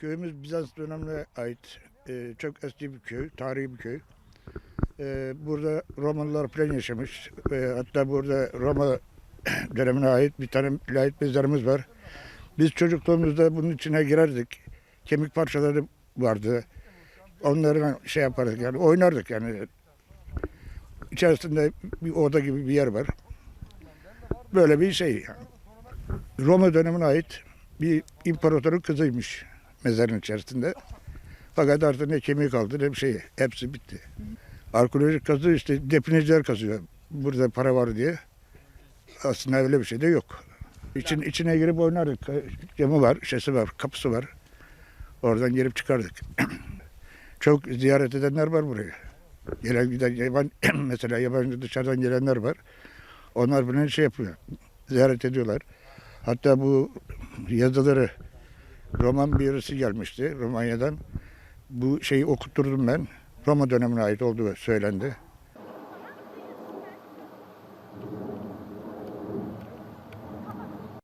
Köyümüz Bizans dönemine ait e, çok eski bir köy, tarihi bir köy. E, burada Romalılar falan yaşamış. E, hatta burada Roma dönemine ait bir tane lahit mezarımız var. Biz çocukluğumuzda bunun içine girerdik. Kemik parçaları vardı. Onları şey yapardık yani oynardık yani. İçerisinde bir oda gibi bir yer var. Böyle bir şey yani. Roma dönemine ait bir imparatorun kızıymış mezarın içerisinde. Fakat artık ne kemiği kaldı ne bir şey. Hepsi bitti. Arkeolojik kazı işte defineciler kazıyor. Burada para var diye. Aslında öyle bir şey de yok. İçin, içine girip oynardık. Camı var, şişesi var, kapısı var. Oradan girip çıkardık. Çok ziyaret edenler var buraya. Gelen giden yaban, mesela yabancı dışarıdan gelenler var. Onlar bunu şey yapıyor. Ziyaret ediyorlar. Hatta bu yazıları roman birisi gelmişti Romanya'dan. Bu şeyi okutturdum ben. Roma dönemine ait olduğu söylendi.